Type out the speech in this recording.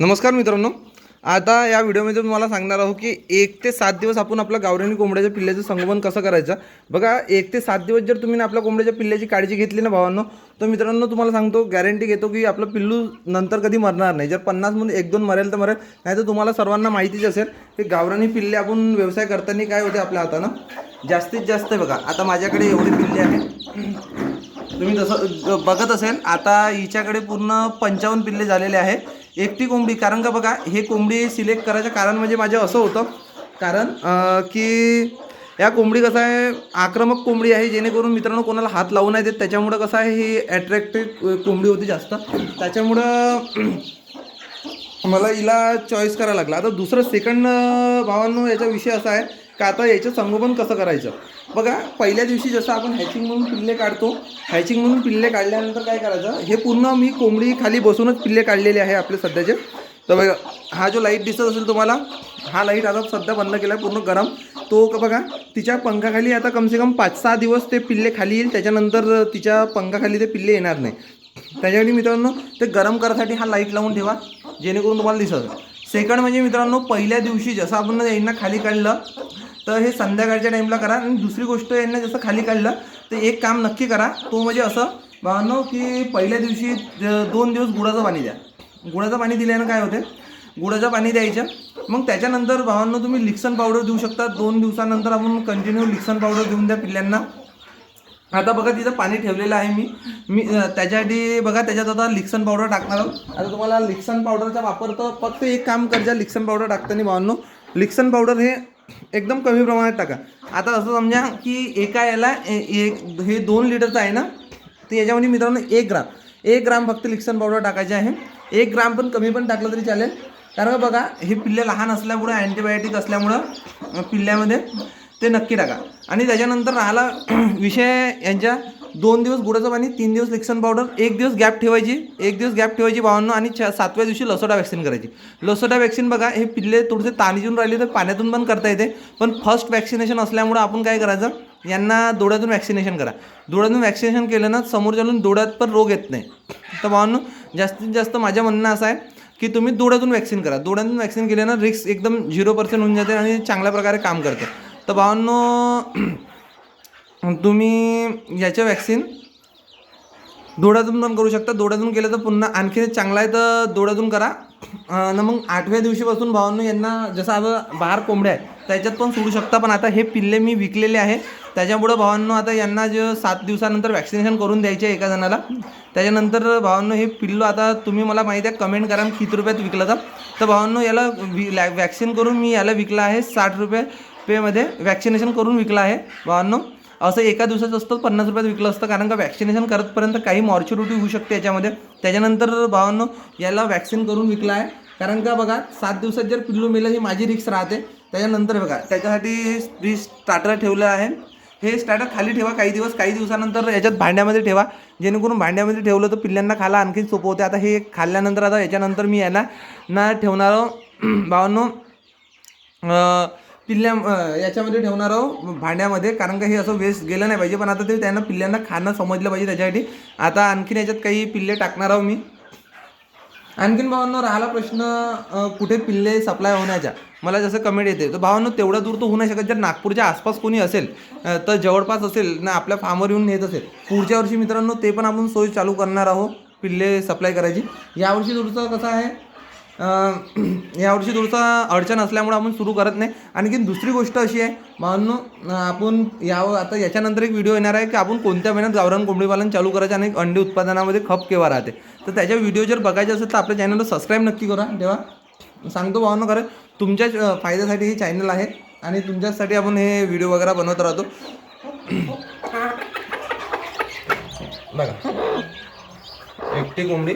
नमस्कार मित्रांनो. आता या व्हिडिओमध्ये तुम्हाला सांगणार आहोत की एक ते सात दिवस आपण आपल्या गावरानी कोंबड्याच्या पिल्ल्याचं संगोपन कसं करायचं? बघा एक ते सात दिवस जर तुम्ही आपल्या कोंबड्याच्या पिल्ल्याची काळजी घेतली ना भावांनो तर मित्रांनो तुम्हाला सांगतो गॅरंटी घेतो की आपलं पिल्लू नंतर कधी मरणार नाही. जर पन्नासमध्ये एक दोन मरेल तर मरेल नाही तर तुम्हाला सर्वांना माहितीच असेल की गावरानी पिल्ले आपण व्यवसाय करताना काय होते आपल्या हातानं? जास्तीत जास्त बघा आता माझ्याकडे एवढे पिल्ले आहेत. तुम्ही जसं बघत असेल आता हिच्याकडे पूर्ण पंचावन्न पिल्ले झालेले आहे एकटी कोंबडी कारण का बघा हे कोंबडी सिलेक्ट करायचं कारण म्हणजे माझं असं होतं. कारण की या कोंबडी कसं आहे आक्रमक कोंबडी आहे जेणेकरून मित्रांनो कोणाला हात लावू नाही देत. त्याच्यामुळं कसं आहे ही ॲट्रॅक्टिव्ह कोंबडी होती जास्त. त्याच्यामुळं मला हिला चॉईस करायला लागला. आता दुसरं सेकंड भावांनो याचा विषय असा आहे का आता याचं संगोपन कसं करायचं? बघा पहिल्या दिवशी जसं आपण हॅचिंग म्हणून पिल्ले काढतो हॅचिंग म्हणून पिल्ले काढल्यानंतर काय करायचं? हे पूर्ण मी कोंबडी खाली बसूनच पिल्ले काढलेले आहे आपले सध्याचे. तर बघा हा जो लाइट दिसत असेल तुम्हाला हा लाइट आता सध्या बंद केला आहे पूर्ण गरम. तो बघा तिच्या पंखाखाली आता कमसे कम पाच सहा दिवस ते पिल्ले खाली येईल त्याच्यानंतर तिच्या पंखाखाली ते पिल्ले येणार नाही. त्याच्यासाठी मित्रांनो ते गरम करायसाठी हा लाइट लावून ठेवा जेणेकरून तुम्हाला दिसत सेकंड म्हणजे मित्रांनो पहिल्या दिवशी जसं आपण यांना खाली काढलं तर हे संध्याकाळच्या टाईमला करा. आणि दुसरी गोष्ट यांना जसं खाली काढलं तर एक काम नक्की करा. तो म्हणजे असं भावांनो की पहिल्या दिवशी दोन दिवस गुळाचं पाणी द्या. गुळाचं पाणी दिल्यानं काय होते गुळाचं पाणी द्यायचं. मग त्याच्यानंतर भावांनो तुम्ही लिक्सन पावडर देऊ शकता. दोन दिवसानंतर आपण कंटिन्यू लिक्सन पावडर देऊन द्या पिल्ल्यांना आता बघा तिथं पाणी ठेवलेलं आहे मी. मी त्याच्यासाठी बघा त्याच्यात आता लिक्सन पावडर टाकणार आहोत. आता तुम्हाला लिक्सन पावडरचा वापर तर फक्त एक काम करजा. लिक्सन पावडर टाकताना भावांनो लिक्सन पावडर हे एकदम कमी प्रमाणात टाका. आता असं समजा की एका याला ए- एक हे दोन लिटरचं आहे ना तर याच्यामध्ये मित्रांनो एक ग्राम. एक ग्राम फक्त लिक्सन पावडर टाकायचे आहे. एक ग्राम पण कमी पण टाकलं तरी चालेल. कारण का बघा हे पिल्ले लहान असल्यामुळं अँटीबायोटिक असल्यामुळं पिल्ल्यामध्ये ते नक्की टाका. आणि त्याच्यानंतर राहिला विषय यांच्या दोन दिवस गुडाचं पाणी तीन दिवस लिक्सन पावडर एक दिवस गॅप ठेवायची एक दिवस गॅप ठेवायची बावन्न आणि च सातव्या दिवशी लसोटा वॅक्सिन करायची. लसोटा वॅक्सिन बघा हे पिल्ले थोडेसे ताणीजून राहिले तर पाण्यातून पण करता येते. पण फर्स्ट वॅक्सिनेशन असल्यामुळं आपण काय करायचं? यांना डोळ्यातून वॅक्सिनेशन करा. डोळ्यातून वॅक्सिनेशन केलं ना समोर चालून डोळ्यात पण रोग येत नाही. तर भावांनो जास्तीत जास्त माझ्या म्हणणं असं आहे की तुम्ही डोळ्यातून वॅक्सिन करा. डोळ्यातून वॅक्सिन केल्यानं रिक्स एकदम झिरो पर्सेंट होऊन जाते आणि चांगल्या प्रकारे काम करते. तर भावांनो तुम्ही याच्या वॅक्सिन डोळ्यातून पण करू शकता. डोळ्यातून केलं तर पुन्हा आणखी चांगला आहे तर डोळ्यातून करा. न मग आठव्या दिवशीपासून भावांनो यांना जसं आता बाहेर कोंबड्या आहे त्याच्यात पण सोडू शकता. पण आता हे पिल्ले मी विकलेले आहे. त्याच्यामुळं भावांनो आता यांना जे सात दिवसानंतर वॅक्सिनेशन करून द्यायचे आहे एका जणाला. त्याच्यानंतर भावांनो हे पिल्लो आता तुम्ही मला माहिती आहे कमेंट करा किती रुपयात विकलं तर. तर भावांनो याला वि वॅक्सिन करून मी याला विकला आहे साठ रुपये पेमध्ये वॅक्सिनेशन करून विकला आहे भावांनो. असं एका दिवसाचं असतं पन्नास रुपयात विकलं असतं कारण का वॅक्सिनेशन करतपर्यंत काही मॉर्च्युरिटी होऊ शकते याच्यामध्ये. त्याच्यानंतर भावांनो याला वॅक्सिन करून विकलं आहे कारण का बघा सात दिवसात जर पिल्लू मेलं ही माझी रिक्स राहते. त्याच्यानंतर बघा त्याच्यासाठी मी स्टार्टर ठेवलं आहे. हे स्टार्टर खाली ठेवा काही दिवस काही दिवसानंतर याच्यात भांड्यामध्ये ठेवा. जेणेकरून भांड्यामध्ये ठेवलं तर पिल्ल्यांना खाला आणखी सोपं होते. आता हे खाल्ल्यानंतर आता याच्यानंतर मी याला ना ठेवणार भावांनो पिल्ल्या याच्यामध्ये ठेवणार आहो भांड्यामध्ये कारण का हे असं वेस्ट गेलं नाही पाहिजे पण आता ते त्यांना पिल्ल्यांना खाणं समजलं पाहिजे त्याच्यासाठी. आता आणखीन याच्यात काही पिल्ले टाकणार आहो मी. आणखीन भावांनो राहिला प्रश्न कुठे पिल्ले सप्लाय होण्याचा मला जसं कमेंट येते तर भावांनो तेवढा दूर तर होऊ नाही शकत. जर नागपूरच्या आसपास कोणी असेल तर जवळपास असेल ना आपल्या फार्मवर येऊन नेत असेल पुढच्या वर्षी मित्रांनो ते पण आपण सोय चालू करणार आहोत पिल्ले सप्लाय करायची. यावर्षी थोडंसं कसं आहे? यावर्षी थोडंसं अडचण असल्यामुळे आपण सुरू करत नाही. आणखीन दुसरी गोष्ट अशी आहे म्हणून आपण या आता याच्यानंतर एक व्हिडिओ येणार आहे की आपण कोणत्या महिन्यात गावरान कोंबडीपालन चालू करायचं आणि अंडी उत्पादनामध्ये खप केव्हा राहते? तर त्याच्या व्हिडिओ जर बघायचे असेल तर आपल्या चॅनलला सबस्क्राईब नक्की करा. तेव्हा सांगतो भावना खरं तुमच्याच फायद्यासाठी हे चॅनल आहे आणि तुमच्यासाठी आपण हे व्हिडिओ वगैरे बनवत राहतो. बघा. एकटी कोंबडी.